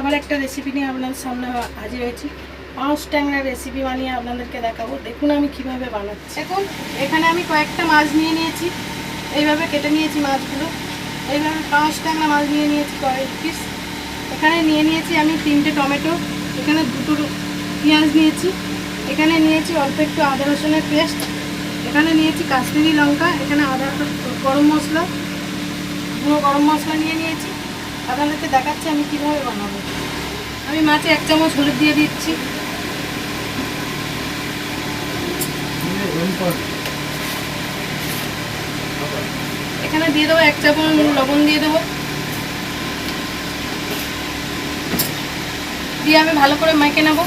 আবার একটা রেসিপি নিয়ে আপনাদের সামনে হাজির হয়েছি। পাউস ট্যাংরা রেসিপি বানিয়ে আপনাদেরকে দেখাবো। দেখুন আমি কীভাবে বানাচ্ছি। দেখুন, এখানে আমি কয়েকটা মাছ নিয়ে নিয়েছি। এইভাবে কেটে নিয়েছি মাছগুলো। এইভাবে পাউস ট্যাংরা মাছ নিয়ে নিয়েছি কয়েক পিস এখানে নিয়ে নিয়েছি আমি তিনটে টমেটো। এখানে দুটো পেঁয়াজ নিয়েছি। এখানে নিয়েছি অল্প একটু আদা রসুনের পেস্ট। এখানে নিয়েছি কাশ্মীরি লঙ্কা। এখানে আদা গরম মশলা। গুঁড়ো গরম মশলা নিয়ে নিয়েছি। আপনাদেরকে দেখাচ্ছি আমি কীভাবে বানাবো। আমি মাছে এক চামচ হলুদ দিয়ে দিচ্ছি। এখানে দিয়ে দেবো এক চামচ লবণ দিয়ে দেবো। দিয়ে আমি ভালো করে মেখে নেব।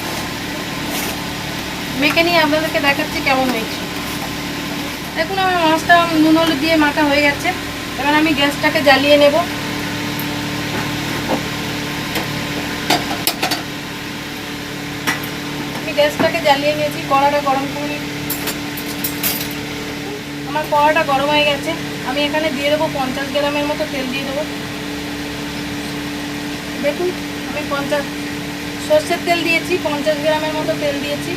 মেখে নিয়ে আপনাদেরকে দেখাচ্ছি কেমন হয়েছে। দেখুন আমার মাছটা নুন হলুদ দিয়ে মাখা হয়ে গেছে। এবার আমি গ্যাসটাকে জ্বালিয়ে নেব। গ্যাসটাকে জ্বালিয়ে নিয়েছি, কড়াটা গরম করে। আমার কড়াটা গরম হয়ে গেছে। আমি এখানে দিয়ে দেবো পঞ্চাশ গ্রামের মতো তেল দিয়ে দেবো। দেখুন, আমি পঞ্চাশ, সর্ষের তেল দিয়েছি, পঞ্চাশ গ্রামের মতো তেল দিয়েছি।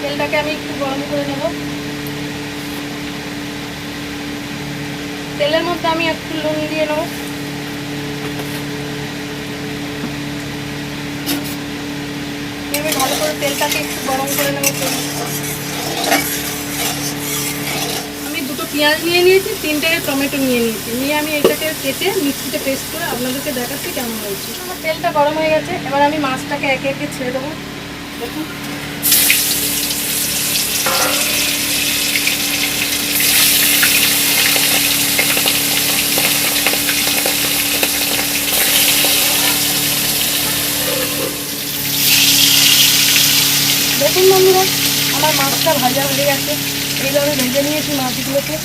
তেলটাকে আমি একটু গরম করে নেব। তেলের মধ্যে আমি একটু নুন দিয়ে নেব এবার ভালো করে তেলটাকে একটু গরম করে নেব আমি দুটো পেঁয়াজ নিয়ে নিয়েছি, তিনটে টমেটো নিয়ে নিয়েছি। নিয়ে আমি এটাকে কেটে মিক্সিতে পেস্ট করে আপনাদেরকে দেখাচ্ছি কেমন হয়েছে। আমার তেলটা গরম হয়ে গেছে, এবার আমি মাছটাকে একে একে ছেড়ে দেবো। দেখুন বন্ধুরা আমার মাছটা ভাজা হয়ে গেছে। এইভাবে ভেজে নিয়েছি মাছগুলোকে।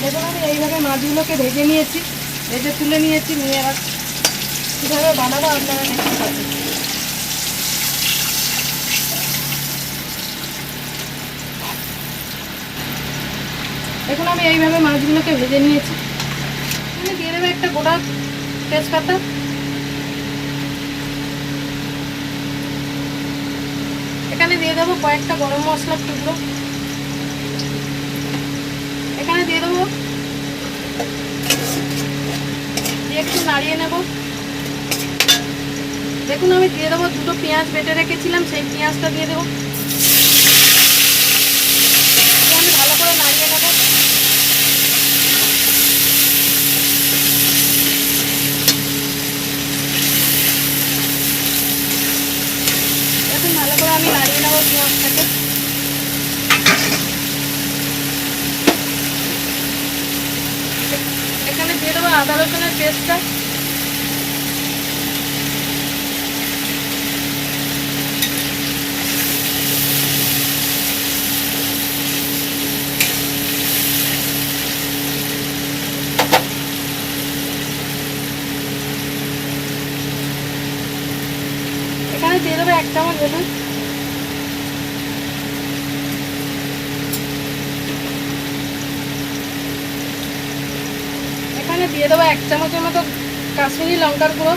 দেখুন, আমি এইভাবে মাছগুলোকে ভেজে নিয়েছি, ভেজে তুলে নিয়েছি, নিয়ে এবার কীভাবে বানাবো আপনারা দেখতে পাবেন দেখুন, আমি এইভাবে মাছগুলোকে ভেজে নিয়েছি। আমি দিয়ে একটা গোটা তেজপাতা এখানে দিয়ে দেবো কয়েকটা গরম মশলার টুকরো। এখানে দিয়ে দেবো। দিয়ে একটু নাড়িয়ে নেব। দেখুন আমি দিয়ে দেবো দুটো পেঁয়াজ বেটে রেখেছিলাম, সেই পেঁয়াজটা দিয়ে দেবো দিয়ে আমি ভালো করে নাড়িয়ে নেব দেখুন ভালো করে নেব পেঁয়াজটাকে এখানে দিয়ে দেবো আদা রসুনের পেস্টটা। এখানে দিয়ে দেবো এক চামচ এখানে দিয়ে দেবো এক চামচের মতো কাশ্মীরি লঙ্কার গুঁড়ো।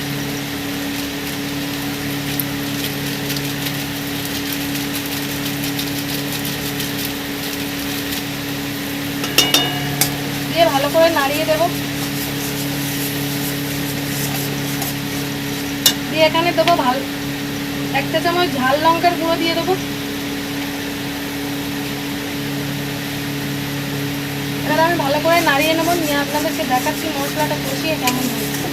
দিয়ে ভালো করে নাড়িয়ে দেবো। দিয়ে এখানে দেবো ভালো একটা চামচ ঝাল লঙ্কার গুঁড়ো দিয়ে দেবো। এবার আমি ভালো করে নাড়িয়ে নেব, নিয়ে আপনাদেরকে দেখাচ্ছি মশলাটা কষিয়ে কেমন হয়েছে।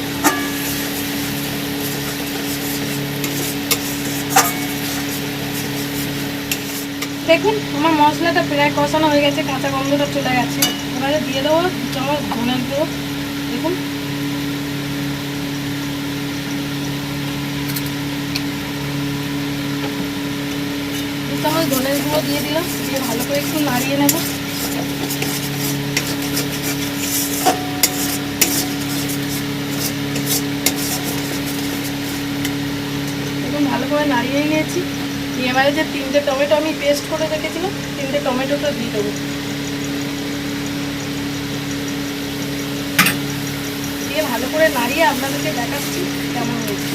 দেখুন, আমার মশলাটা প্রায় কষানো হয়ে গেছে, কাঁচা গন্ধটা চলে গেছে। এবারে দিয়ে দেবো চামচ ধনের গুঁড়ো, দেখুন। চামচ ধনের গুঁড়ো দিয়ে দিলাম, দিয়ে ভালো করে একটু নাড়িয়ে নেব দেখুন ভালো করে নাড়িয়ে নিয়েছি। এবারে যে তিনটে টমেটো আমি পেস্ট করে রেখেছিলাম, তিনটে টমেটোটা দিয়ে দেবো। দিয়ে ভালো করে নাড়িয়ে আপনাদেরকে দেখাচ্ছি কেমন হয়েছে।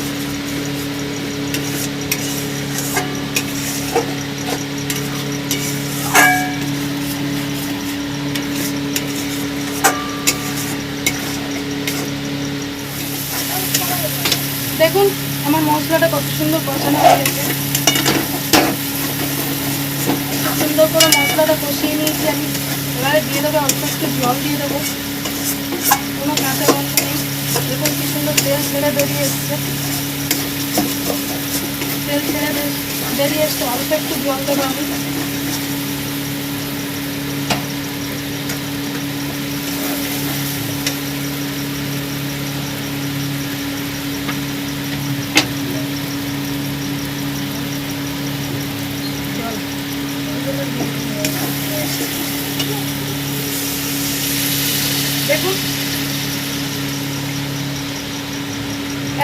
দেখুন আমার মশলাটা কত সুন্দর কষানো হয়ে গেছে। সুন্দর করে মশলাটা কষিয়ে নিয়েছি আমি। এবারে দিয়ে দেবো অল্প একটু জল দিয়ে দেবো। কোনো কাঁচা গন্ধ নেই। দেখুন কি সুন্দর তেল ছেড়ে বেরিয়ে এসছে। তেল ছেড়ে বেরিয়ে এসছে। অল্প একটু জল দেবো আমি জল দেখুন।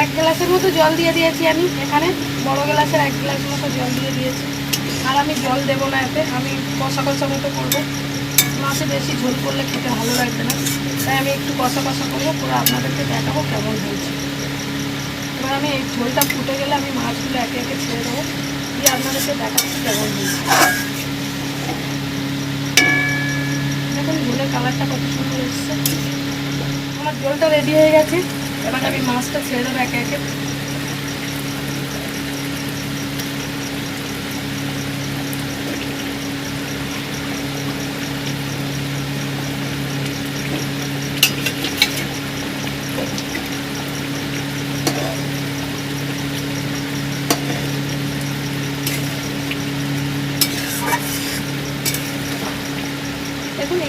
এক গ্লাসের মতো জল দিয়ে দিয়েছি আমি এখানে। বড় গ্লাসের এক গ্লাস মতো জল দিয়ে দিয়েছি। আর আমি জল দেবো না এতে, আমি কষা কষা মতো করব। মাছে বেশি ঝোল করলে খেতে ভালো লাগবে না। তাই আমি একটু কষা কষা করব পুরো আপনাদেরকে দেখাবো কেমন হয়েছে। এবার আমি এই ঝোলটা ফুটে গেলে আমি মাছগুলো একে একে ছেড়ে দেবো। দিয়ে আপনাদেরকে দেখাচ্ছি কেমন হয়েছে দেখুন ঝোলের কালারটা কত সুন্দর এসছে। আমার জলটা রেডি হয়ে গেছে। এবার আমি মাছটা ছেড়ে দেবো একে একে।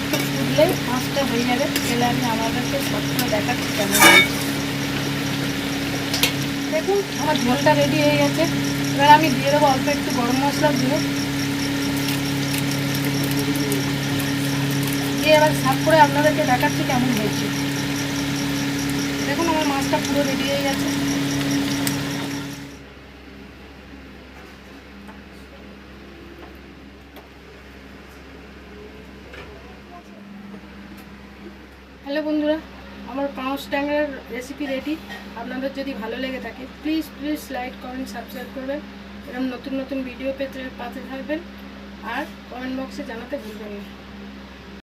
একটু ফুটলেই মাছটা হয়ে যাবে এলে আমি আমাদেরকে সবসময় দেখাচ্ছি কেমন দেখুন, আমার ঝোলটা রেডি হয়ে গেছে। এবার আমি দিয়ে দেবো অল্প একটু গরম মশলা দিয়ে দিয়ে এবার সাফ করে আপনাদেরকে দেখাচ্ছি কেমন হয়েছে। দেখুন, আমার মাছটা পুরো রেডি হয়ে গেছে। হ্যালো বন্ধুরা, আমার পাঁচ ট্যাংরার রেসিপি রেডি আপনাদের যদি ভালো লেগে থাকে please please like comment subscribe করবেন। এরকম নতুন নতুন ভিডিও পেতে পাতে থাকবেন। আর কমেন্ট বক্সে জানাতে ভুলবেন না।